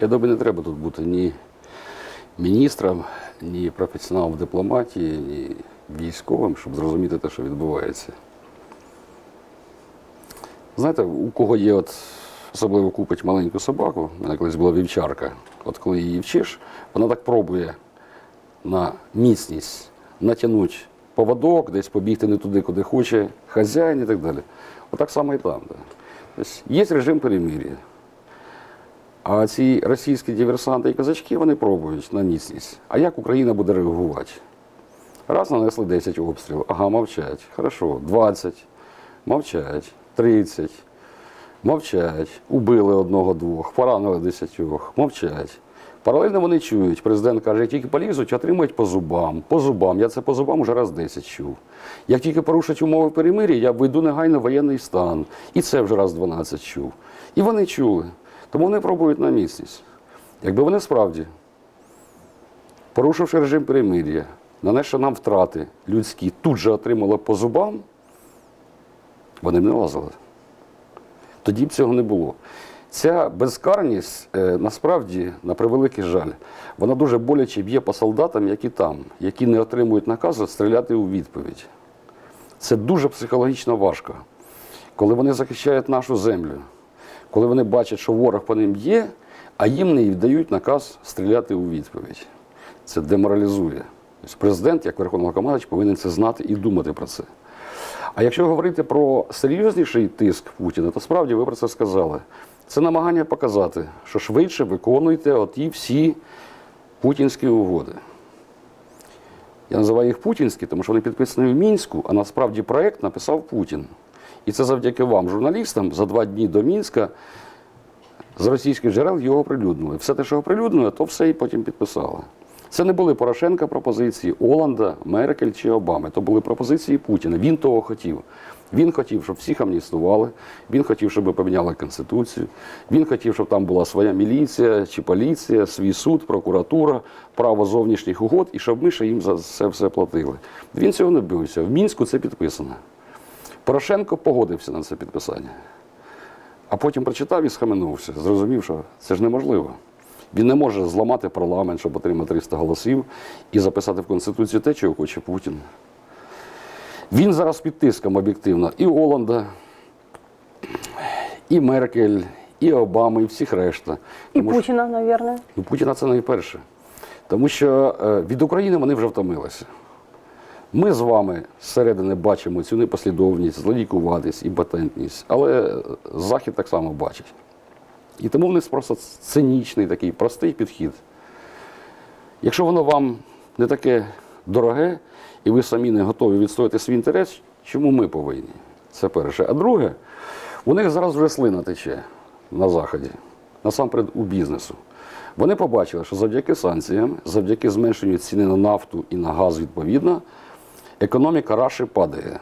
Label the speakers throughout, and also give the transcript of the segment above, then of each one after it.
Speaker 1: Я думаю, не треба тут бути ні міністром, ні професіоналом в дипломатії, ні військовим, щоб зрозуміти те, що відбувається. Знаєте, у кого є от особливо купить маленьку собаку, у мене колись була вівчарка. От коли її вчиш, вона так пробує на міцність натягнути поводок, десь побігти не туди, куди хоче хазяїн і так далі. Отак само і там. Да. Тобто є режим перемир'я. А ці російські диверсанти і казачки вони пробують на міцність. А як Україна буде реагувати? Раз нанесли 10 обстрілів, ага, мовчать. Хорошо, 20, мовчать, 30, мовчать, убили одного-двох, поранили десятьох, мовчать. Паралельно вони чують, президент каже, тільки полізуть, отримують по зубам, по зубам. Я це по зубам уже раз 10 чув. Як тільки порушать умови перемир'я, я введу негайно воєнний стан. І це вже раз 12 чув. І вони чули. Тому вони пробують на міцність. Якби вони справді, порушивши режим перемир'я, нанесши нам втрати людські, тут же отримали по зубам, вони б не лазили. Тоді б цього не було. Ця безкарність, е, насправді, на превеликий жаль, вона дуже боляче б'є по солдатам, які там, які не отримують наказу стріляти у відповідь. Це дуже психологічно важко. Коли вони захищають нашу землю, коли вони бачать, що ворог по ним є, а їм не дають наказ стріляти у відповідь. Це деморалізує. Тобто президент, як Верховний командувач, повинен це знати і думати про це. А якщо говорити про серйозніший тиск Путіна, то справді ви про це сказали. Це намагання показати, що швидше виконуйте оті всі путінські угоди. Я називаю їх путінські, тому що вони підписані в Мінську, а насправді проект написав Путін. І це завдяки вам, журналістам, за два дні до Мінська з російських джерел його оприлюднили. Все те, що оприлюднили, то все і потім підписали. Це не були Порошенка пропозиції, Оланда, Меркель чи Обами. То були пропозиції Путіна. Він того хотів. Він хотів, щоб всіх амністували. Він хотів, щоб поміняли конституцію. Він хотів, щоб там була своя міліція чи поліція, свій суд, прокуратура, право зовнішніх угод, і щоб ми ще їм за це все платили. Він цього не бився. В мінську це підписано. Порошенко погодився на це підписання. А потім прочитав і схаменувся, зрозумів, що це ж неможливо. Він не може зламати парламент, щоб отримати 300 голосів і записати в Конституцію те, чого хоче Путін. Він зараз під тиском об'єктивно і Оланда, і Меркель, і Обами, і всіх решта.
Speaker 2: І
Speaker 1: Тому що-
Speaker 2: Путіна, наверное.
Speaker 1: Ну, Путіна це найперше. Тому що е, від України вони вже втомилися. Ми з вами зсередини бачимо цю непослідовність, злодійкуватість, імпотентність, але е, Захід так само бачить. І тому в них просто цинічний такий простий підхід. Якщо воно вам не таке дороге, і ви самі не готові відстояти свій інтерес, чому ми повинні? Це перше. А друге, у них зараз вже слина тече на Заході, насамперед у бізнесу. Вони побачили, що завдяки санкціям, завдяки зменшенню ціни на нафту і на газ відповідно, економіка Раші падає.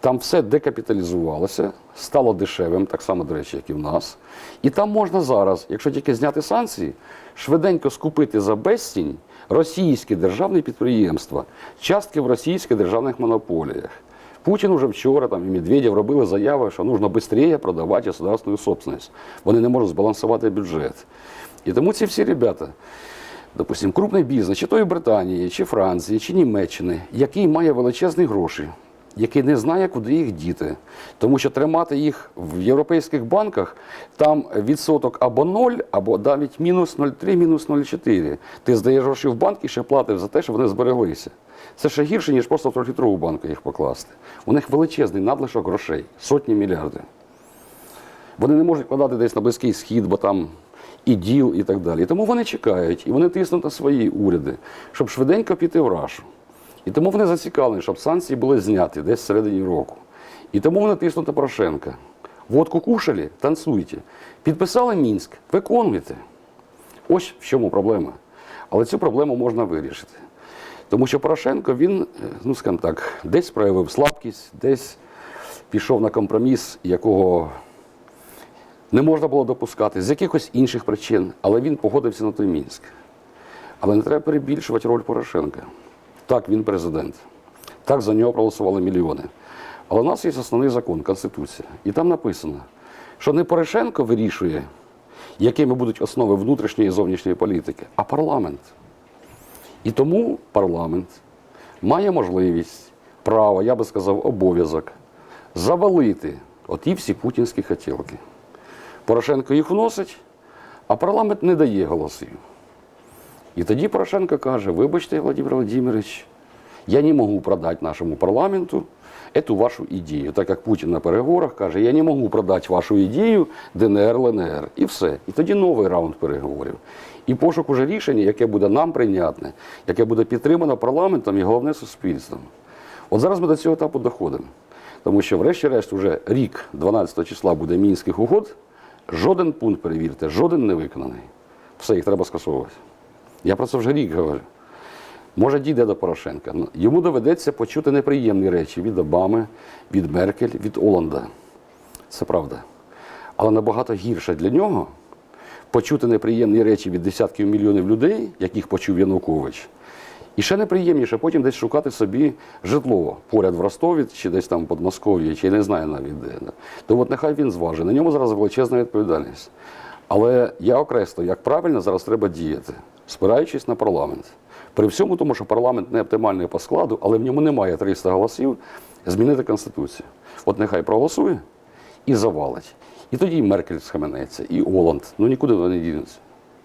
Speaker 1: Там все декапіталізувалося, стало дешевим, так само, до речі, як і в нас. І там можна зараз, якщо тільки зняти санкції, швиденько скупити за безцінь російські державні підприємства, частки в російських державних монополіях. Путін уже вчора там, і Медведєв робили заяви, що потрібно швидше продавати государственну собственность. Вони не можуть збалансувати бюджет. І тому ці всі ребята, допустим, крупний бізнес, чи тої Британії, чи Франції, чи Німеччини, який має величезні гроші, який не знає, куди їх діти. Тому що тримати їх в європейських банках там відсоток або 0, або навіть мінус 0,3, мінус 0,4. Ти здаєш гроші в банк і ще платиш за те, щоб вони збереглися. Це ще гірше, ніж просто в трьохлітрову банку їх покласти. У них величезний надлишок грошей, сотні мільярдів. Вони не можуть вкладати десь на Близький Схід, бо там і діл, і так далі. І тому вони чекають, і вони тиснуть на свої уряди, щоб швиденько піти в рашу. І тому вони зацікавлені, щоб санкції були зняті десь всередині року. І тому вони тиснуть на Порошенка. Водку кушали, танцюйте. Підписали Мінськ, виконуйте. Ось в чому проблема. Але цю проблему можна вирішити. Тому що Порошенко, він, е, ну скажімо так, десь проявив слабкість, десь пішов на компроміс, якого не можна було допускати з якихось інших причин, але він погодився на той Мінськ. Але не треба перебільшувати роль Порошенка. Так, він президент. Так за нього проголосували мільйони. Але у нас є основний закон, Конституція. І там написано, що не Порошенко вирішує, якими будуть основи внутрішньої і зовнішньої політики, а парламент. І тому парламент має можливість, право, я би сказав, обов'язок завалити оті всі путінські хотілки. Порошенко їх вносить, а парламент не дає голосів. І тоді Порошенко каже: вибачте, Владимир Владимирович, я не можу продати нашому парламенту эту вашу ідею. Так як Путін на переговорах каже, я не можу продати вашу ідею ДНР, ЛНР. І все. І тоді новий раунд переговорів. І пошук уже рішення, яке буде нам прийнятне, яке буде підтримано парламентом і головне суспільством. От зараз ми до цього етапу доходимо. Тому що, врешті-решт, уже рік 12 числа буде мінських угод. Жоден пункт, перевірте, жоден не виконаний. Все, їх треба скасовувати. Я про це вже рік говорю. Може, дійде до Порошенка. Ну, Йому доведеться почути неприємні речі від Обами, від Меркель, від Оланда. Це правда. Але набагато гірше для нього почути неприємні речі від десятків мільйонів людей, яких почув Янукович. І ще неприємніше потім десь шукати собі житло поряд в Ростові, чи десь там в Подмосков'ї, чи не знаю навіть де. То от нехай він зважить. На ньому зараз величезна відповідальність. Але я окреслю, як правильно зараз треба діяти, спираючись на парламент. При всьому тому, що парламент не оптимальний по складу, але в ньому немає 300 голосів, змінити Конституцію. От нехай проголосує і завалить. І тоді і Меркель схаменеться, і Оланд. Ну нікуди вони не дінуться.